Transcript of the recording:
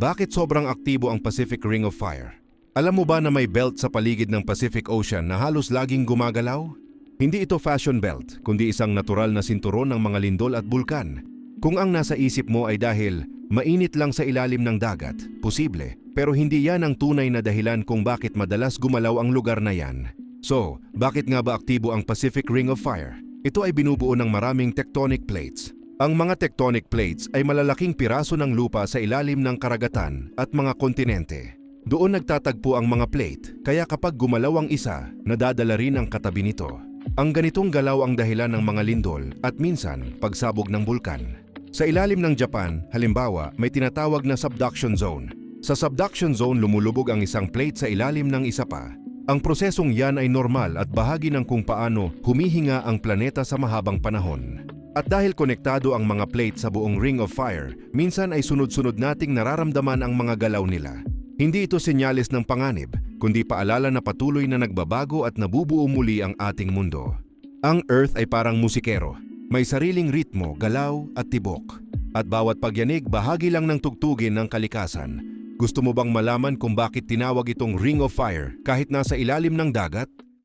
Bakit sobrang aktibo ang Pacific Ring of Fire? Alam mo ba na may belt sa paligid ng Pacific Ocean na halos laging gumagalaw? Hindi ito fashion belt, kundi isang natural na sinturon ng mga lindol at bulkan. Kung ang nasa isip mo ay dahil mainit lang sa ilalim ng dagat, posible, pero hindi yan ang tunay na dahilan kung bakit madalas gumalaw ang lugar na yan. So, bakit nga ba aktibo ang Pacific Ring of Fire? Ito ay binubuo ng maraming tectonic plates. Ang mga tectonic plates ay malalaking piraso ng lupa sa ilalim ng karagatan at mga kontinente. Doon nagtatagpo ang mga plate, kaya kapag gumalaw ang isa, nadadala rin ang katabi nito. Ang ganitong galaw ang dahilan ng mga lindol at minsan pagsabog ng bulkan. Sa ilalim ng Japan, halimbawa, may tinatawag na subduction zone. Sa subduction zone lumulubog ang isang plate sa ilalim ng isa pa. Ang prosesong yan ay normal at bahagi ng kung paano humihinga ang planeta sa mahabang panahon. At dahil konektado ang mga plate sa buong Ring of Fire, minsan ay sunod-sunod nating nararamdaman ang mga galaw nila. Hindi ito senyales ng panganib, kundi paalala na patuloy na nagbabago at nabubuo muli ang ating mundo. Ang Earth ay parang musikero. May sariling ritmo, galaw at tibok. At bawat pagyanig bahagi lang ng tugtugin ng kalikasan. Gusto mo bang malaman kung bakit tinawag itong Ring of Fire kahit nasa ilalim ng dagat?